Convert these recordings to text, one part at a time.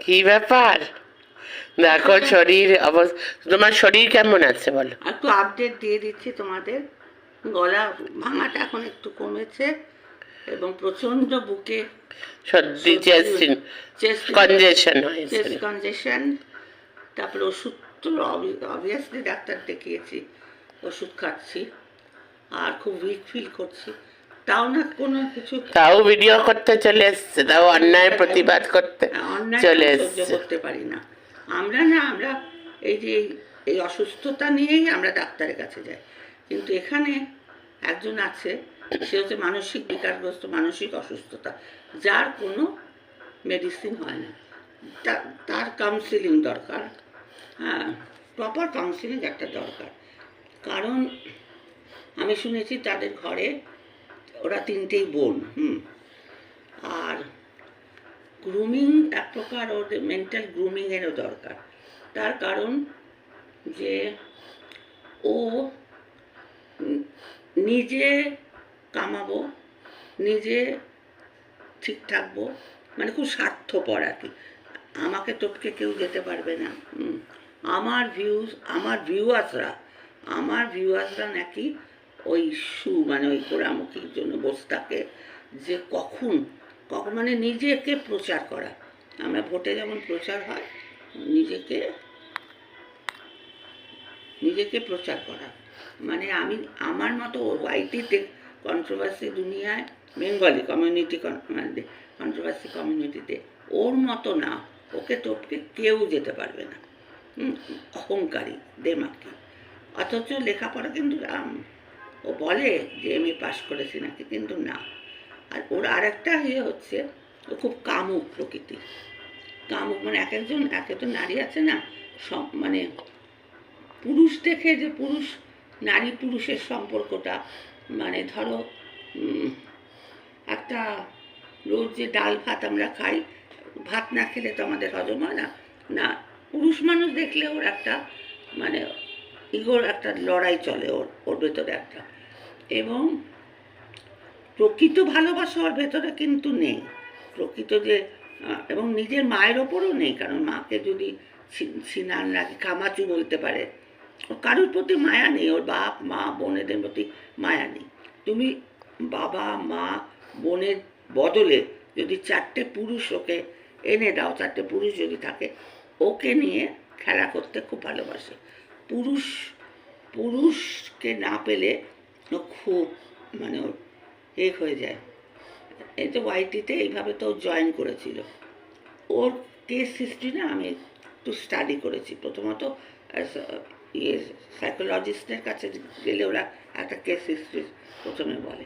কি ব্যাপার? দেখো শরীর অবস্থা তোমার শরীর কেমন আছে বলো? একটু আপডেট দিয়ে দিচ্ছি তোমাদের। গলা ভাঙাটা এখন একটু কমেছে এবং প্রচণ্ড বুকে সর্দি কনজেশন কনজেশন তারপরে ওষুধ তো অবভিয়াসলি ডাক্তার দেখিয়েছি ওষুধ খাচ্ছি আর খুব উইক ফিল করছি। তাও না কোনো কিছু তাও ভিডিও করতে চলে এসছে তাও অন্যায় প্রতিবাদ করতে অন্যায় চলে এসছে। করতে পারি না। আমরা না আমরা এই যে এই- অসুস্থতা নিয়েই আমরা ডাক্তারের কাছে যাই। কিন্তু এখানে একজন আছে সে হচ্ছে মানসিক বিকারগ্রস্ত মানসিক অসুস্থতা। যার কোনো মেডিসিন হয় না। তার কাউন্সিলিং দরকার। হ্যাঁ প্রপার কাউন্সিলিং একটা দরকার। কারণ আমি শুনেছি তাদের ঘরে ওরা তিনটেই বোন, হুম। আর গ্রুমিং এক প্রকার ওদের মেন্টাল গ্রুমিংয়েরও দরকার। তার কারণ যে ও নিজে কামাবো, নিজে ঠিক থাকব মানে খুব স্বার্থপর আর কি। আমাকে টপকে কেউ যেতে পারবে না। আমার ভিউজ আমার ভিউয়ার্সরা আমার ভিউয়ার্সরা নাকি ওই শু মানে ওই পোড়ামুখির জন্য বসে যে কখন কখন মানে নিজেকে প্রচার করা। আমরা ভোটে যেমন প্রচার হয়, নিজেকে নিজেকে প্রচার করা। মানে আমি, আমার মতো ওয়াইটিতে কন্ট্রোভার্সি দুনিয়ায় বেঙ্গলি কমিউনিটি মানে কন্ট্রোভার্সি কমিউনিটিতে ওর মতো না, ওকে টপকে কেউ যেতে পারবে না। অহংকারী, দেমাকি। অথচ লেখাপড়া কিন্তু ও বলে যে এম পাশ করেছি নাকি? কিন্তু না। আর ওর আরেকটা ইয়ে হচ্ছে, ও খুব কামুক প্রকৃতি কামুক মানে এক একজন এক একজন নারী আছে না, সব মানে পুরুষ দেখে যে পুরুষ, নারী পুরুষের সম্পর্কটা মানে ধরো একটা রোজ যে ডাল ভাত আমরা খাই, ভাত না খেলে তো আমাদের হজম হয় না। না, পুরুষ মানুষ দেখলে ওর একটা মানে ইগোর একটা লড়াই চলে ওর ওর ভেতরে একটা। এবং প্রকৃত ভালোবাসা ওর ভেতরে কিন্তু নেই। প্রকৃত যে এবং নিজের মায়ের ওপরও নেই, কারণ মাকে যদি সিনান লাগে কামাচু বলতে পারে, ওর কারোর প্রতি মায়া নেই, ওর বাপ, মা, বোনেদের প্রতি মায়া নেই। তুমি বাবা, মা, বোনের বদলে যদি চারটে পুরুষ ওকে এনে দাও, চারটে পুরুষ যদি থাকে, ওকে নিয়ে খেলা করতে খুব ভালোবাসে। পুরুষ, পুরুষকে না পেলে খুব মানে ওর এক হয়ে যায়। এই তো ওয়াইটিতে এইভাবে তো জয়েন করেছিল। ওর কেস হিস্ট্রি না আমি একটু স্টাডি করেছি। প্রথমত ইয়ে সাইকোলজিস্টের কাছে গেলে ওরা একটা কেস হিস্ট্রি প্রথমে বলে,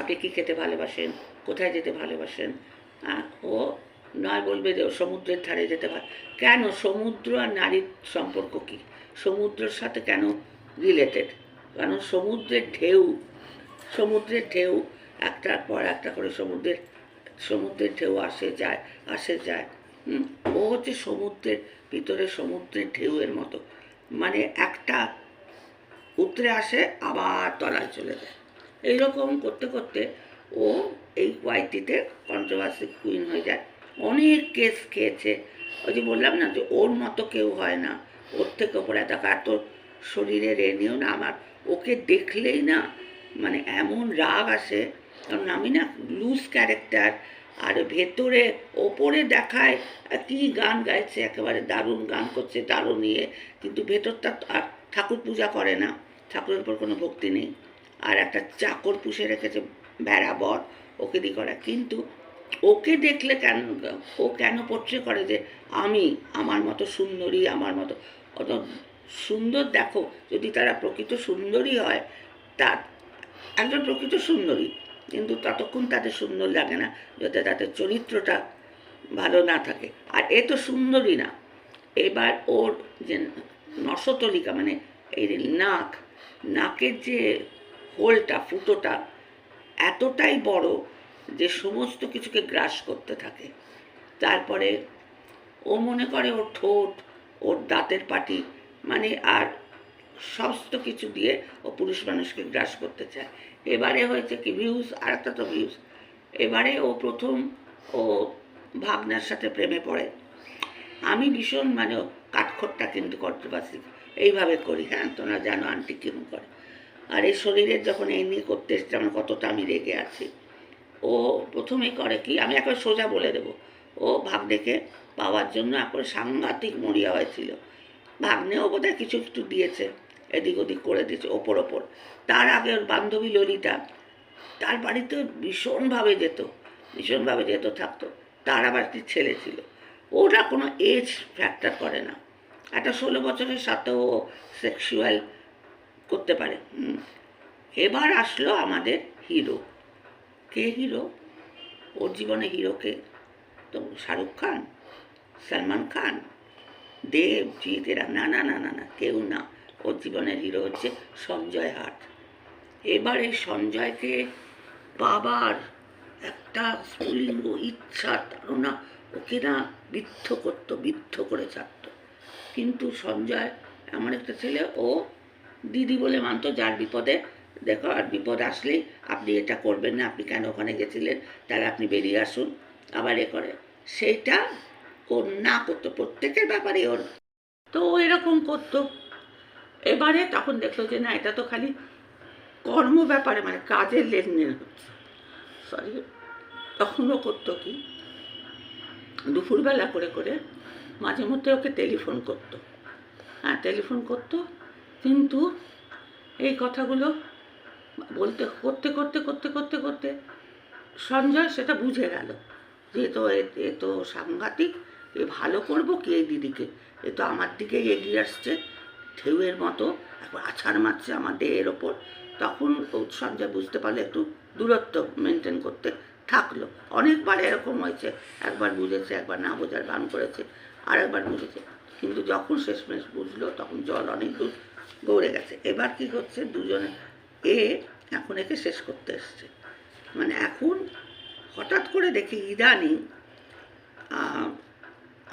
আপনি কী খেতে ভালোবাসেন? কোথায় যেতে ভালোবাসেন? ও নয় বলবে যে, ও সমুদ্রের ধারে যেতে ভালো কেন? সমুদ্র আর নারীর সম্পর্ক কী? সমুদ্রের সাথে কেন রিলেটেড কারণ সমুদ্রের ঢেউ সমুদ্রের ঢেউ একটার পর একটা করে সমুদ্রের সমুদ্রের ঢেউ আসে যায় আসে যায়। হুম, ও হচ্ছে সমুদ্রের ভিতরে সমুদ্রের ঢেউয়ের মতো। মানে একটা উতরে আসে আবার তলায় চলে যায়। এইরকম করতে করতে ও এই ওয়াইটিতে কন্ট্রোভার্সি কুইন হয়ে যায়। অনেক কেস খেয়েছে। ওই যে বললাম না যে ওর মতো কেউ হয় না। ওর থেকে ওপরে এত এত শরীরের এ নিয়েও না আমার। ওকে দেখলেই না মানে এমন রাগ আসে, কারণ আমি না লুজ ক্যারেক্টার আর ভেতরে ওপরে দেখায় কি গান গাইছে, একেবারে দারুণ গান করছে দারুণ ইয়ে কিন্তু ভেতরটা আর ঠাকুর পূজা করে না, ঠাকুরের উপর কোনো ভক্তি নেই। আর একটা চাকর পুষে রেখেছে ভেড়া বর, ওকে দিয়ে করা। কিন্তু ওকে দেখলে কেন, ও কেন পোট্রে করে যে আমি, আমার মতো সুন্দরী, আমার মতো অত সুন্দর, দেখো, যদি তারা প্রকৃত সুন্দরী হয়, তা, একজন প্রকৃত সুন্দরী, কিন্তু ততক্ষণ তাদের সুন্দর লাগে না, যাতে তাদের চরিত্রটা ভালো না থাকে। আর এ তো সুন্দরী না। এবার ওর যে নশতলিকা মানে এই নাক, নাকের যে হোলটা, ফুটোটা, এতটাই বড় যে সমস্ত কিছুকে গ্রাস করতে থাকে। তারপরে ও মনে করে ওর ঠোঁট, ওর দাঁতের পাটি মানে আর সমস্ত কিছু দিয়ে ও পুরুষ মানুষকে গ্রাস করতে চায়। এবারে হয়েছে কি ভিউজ আর একটা তো ভিউজ এবারে ও প্রথম ও ভাবনার সাথে প্রেমে পড়ে। আমি ভীষণ মানে কাঠখোট্টা কিন্তু করতে পারছি এইভাবে করি হ্যাঁ তোমরা জানো আন্টি কেমন করে। আর এই শরীরের যখন এই নিয়ে করতে এসছে, আমার কতটা আমি রেগে আছি। ও প্রথমেই করে কি, আমি একবার সোজা বলে দেবো। ও ভাগ্নেকে পাওয়ার জন্য একবার সাংঘাতিক মরিয়া হয়েছিল। ভাগ্নেও বোধহয় কিছু একটু দিয়েছে। এদিক ওদিক করে দিয়েছে, ওপর ওপর। তার আগে ওর বান্ধবী ললিতা, তার বাড়িতে ভীষণভাবে যেত ভীষণভাবে যেত, থাকতো। তার আবার একটি ছেলে ছিল। ওরা কোনো এজ ফ্যাক্টর করে না। একটা ষোলো বছরের সাথেও ও সেক্সুয়াল করতে পারে। এবার আসলো আমাদের হিরো কে হিরো ওর জীবনে হিরোকে তো শাহরুখ খান, সলমান খান। দেব জিৎ এরা না না না না না, কেউ না। ওর জীবনের হিরো হচ্ছে সঞ্জয় হাট। এবারে সঞ্জয়কে বাবার একটা স্ফুলিঙ্গ ইচ্ছা তারা ওকে না বিদ্ধ করতো, বিদ্ধ করে ছাড়তো। কিন্তু সঞ্জয় এমন একটা ছেলে, ও দিদি বলে মানতো, যার বিপদে, দেখো, আর বিপদ আসলেই আপনি এটা করবেন না, আপনি কেন ওখানে গেছিলেন, তাহলে আপনি বেরিয়ে আসুন। আবার এ করে সেইটা না করতো প্রত্যেকের ব্যাপারে ওর। তো এরকম করতো। এবারে তখন দেখল যে না, এটা তো খালি কর্ম ব্যাপারে মানে কাজের লেনদেন হচ্ছে। সরি তখনও করতো কি, দুপুরবেলা করে করে মাঝে মধ্যে ওকে টেলিফোন করতো। হ্যাঁ টেলিফোন করতো, কিন্তু এই কথাগুলো বলতে, করতে করতে করতে করতে করতে সঞ্জয় সেটা বুঝে গেল। যে তো, এ- তো সাংঘাতিক, এ ভালো করব কি এই দিদিকে? এ তো আমার দিকেই এগিয়ে আসছে, ঢেউয়ের মতো, একবার আছাড় মারছে আমার দেহের ওপর। তখন সঞ্জয় বুঝতে পারলে, একটু দূরত্ব মেনটেন করতে থাকল। অনেকবার এরকম হয়েছে, একবার বুঝেছে, একবার না বোঝার বান করেছে আর একবার বুঝেছে। কিন্তু যখন শেষমেশ বুঝলো, তখন জল অনেক দূর গড়ে গেছে। এবার কি হচ্ছে দুজনে, এ এখন একে শেষ করতে এসছে। মানে এখন হঠাৎ করে দেখি ইদানিং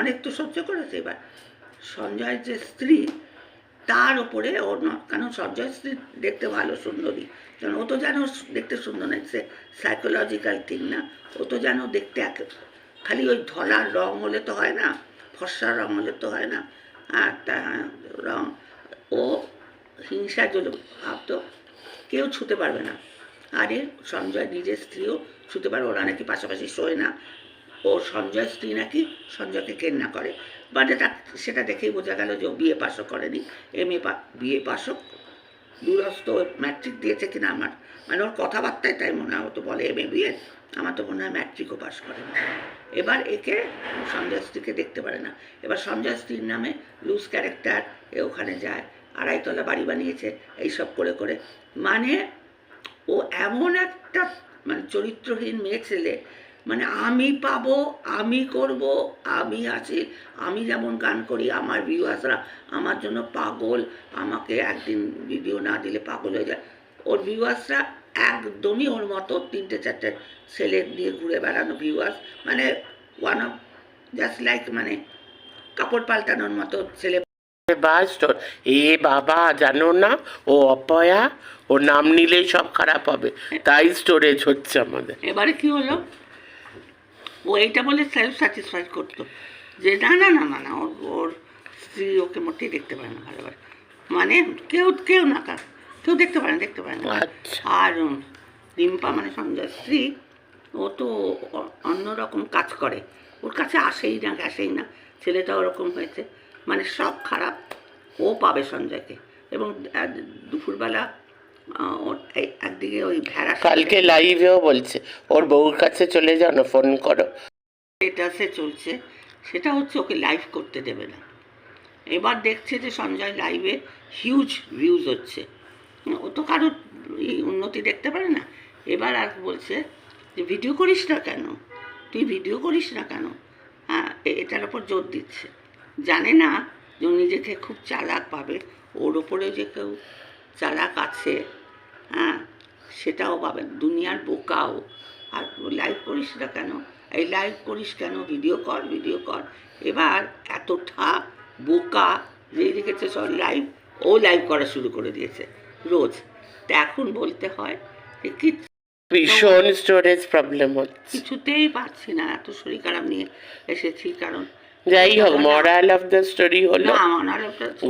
অনেক তো সহ্য করেছে এবার। সঞ্জয়ের যে স্ত্রী, তার ওপরে ওর কারণ সঞ্জয় স্ত্রী দেখতে ভালো, সুন্দরী? কারণ ও তো যেন দেখতে সুন্দর না সে সাইকোলজিক্যাল থিং না। ও তো যেন দেখতে এক, খালি ওই ধলার রং হলে তো হয় না ফর্সার রং হলে তো হয় না, আর তা রং। ও হিংসা জন্য ভাবতো, কেউ ছুতে পারবে না। আরে সঞ্জয় নিজের স্ত্রীও ছুতে পারে, ওরা নাকি পাশাপাশি শোয় না। ও সঞ্জয় স্ত্রী নাকি সঞ্জয়কে কেন্না করে। বাট এটা, সেটা দেখেই বোঝা গেল যে ও বিয়ে পাশও করেনি। এম এ বিয়ে পাশও দূরস্থ ম্যাট্রিক দিয়েছে কিনা আমার। মানে ওর কথাবার্তায় তাই মনে হয় তো বলে এম এ বিয়ে, আমার তো মনে হয় ম্যাট্রিকও পাশ করে এবার একে সঞ্জয় স্ত্রীকে দেখতে পারে না। এবার সঞ্জয় স্ত্রীর নামে লুজ ক্যারেক্টার এ ওখানে যায় আড়াইতলা বাড়ি বানিয়েছে, এইসব করে করে। মানে ও এমন একটা মানে চরিত্রহীন মেয়ে ছেলে মানে আমি পাবো, আমি করব, আমি আছি, আমি যেমন গান করি, আমার ভিউয়ার্সরা আমার জন্য পাগল, আমাকে একদিন ভিডিও না দিলে পাগল হয়ে যায়। ওর ভিউয়ার্সরা একদমই ওর মতো তিনটে, চারটে ছেলে দিয়ে ঘুরে বেড়ানো ভিউয়ার্স মানে ওয়ান অফ জাস্ট লাইক মানে কাপড় পাল্টানোর মতো ছেলে বাস তোর এ বাবা জানো না? ও অপয়া ও নাম নিলেই সব খারাপ হবে। তাই স্টোরেজ হচ্ছে আমাদের। এবারে কি হলো? ও এইটা বলে সেলফ স্যাটিসফাইড করতো। যে না না না না না ওর ওর স্ত্রী ওকে মোটেই দেখতে পারে না ভালোবাসে মানে কেউ কেউ না কেউ দেখতে পারে না দেখতে পারে না। আচ্ছা। আর রিম্পা মানে সঞ্জয় স্ত্রী ও তো অন্যরকম কাজ করে। ওর কাছে আসেই না গেছেই না। ছেলেটা ওরকম হয়েছে। মানে সব খারাপ ও পাবে সঞ্জয়কে। এবং দুপুরবেলা একদিকে ওই ভেড়া কালকে লাইভেও বলছে ওর বউর কাছে চলে যাও না ফোন করো। স্টেটাসে চলছে সেটা হচ্ছে ওকে লাইভ করতে দেবে না। এবার দেখছে যে সঞ্জয় লাইভে হিউজ ভিউজ হচ্ছে। ও তো কারোর এই উন্নতি দেখতে পারে না। এবার আর বলছে যে ভিডিও করিস না কেন? তুই ভিডিও করিস না কেন? হ্যাঁ এটার ওপর জোর দিচ্ছে। জানে না যে নিজেকে খুব চালাক পাবে। ওর ওপরে যে কেউ চালাক আছে হ্যাঁ সেটাও পাবেন দুনিয়ার বোকাও। আর লাইভ করিস না কেন? এই লাইভ করিস কেন? ভিডিও কর ভিডিও কর। এবার এতটা বোকা যে রেখেছে সব লাইভ ও লাইভ করা শুরু করে দিয়েছে রোজ। তা এখন বলতে হয় যে কি ভীষণ স্টোরেজ প্রবলেম হচ্ছে। কিছুতেই পারছি না। এত শরীর খারাপ নিয়ে এসেছি কারণ যাই হোক মরাল অফ দ্য স্টোরি হলো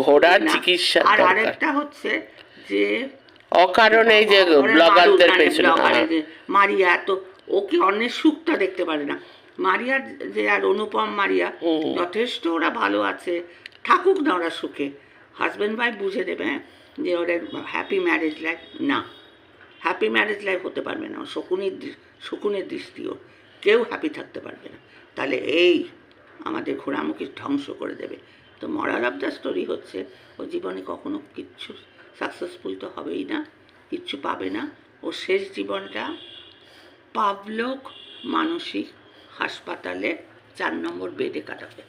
ঘোড়ার না। চিকিৎসার আর আরেকটা হচ্ছে যে অকারণে যে ব্লগারদের পেছনে ব্লগারে হ্যাঁ। মারিয়া তো ওকে অন্যের সুখটা দেখতে পারে না। মারিয়ার যে আর অনুপম মারিয়া যথেষ্ট ওরা ভালো আছে। থাকুক না ওরা সুখে। হাজব্যান্ড ওয়াইফ বুঝে দেবে যে ওদের হ্যাপি ম্যারেজ লাইফ না। হ্যাপি ম্যারেজ লাইফ হতে পারবে না। শকুনির শকুনের দৃষ্টিও। কেউ হ্যাপি থাকতে পারবে না। তাহলে এই আমাদের ঘোড়ামুখী ধ্বংস করে দেবে। তো মরাল অফ দ্য স্টোরি হচ্ছে, ও জীবনে কখনো কিচ্ছু সাকসেসফুল তো হবেই না, কিচ্ছু পাবে না। ও শেষ জীবনটা পাবলক মানসিক হাসপাতালে চার নম্বর বেডে কাটাবে।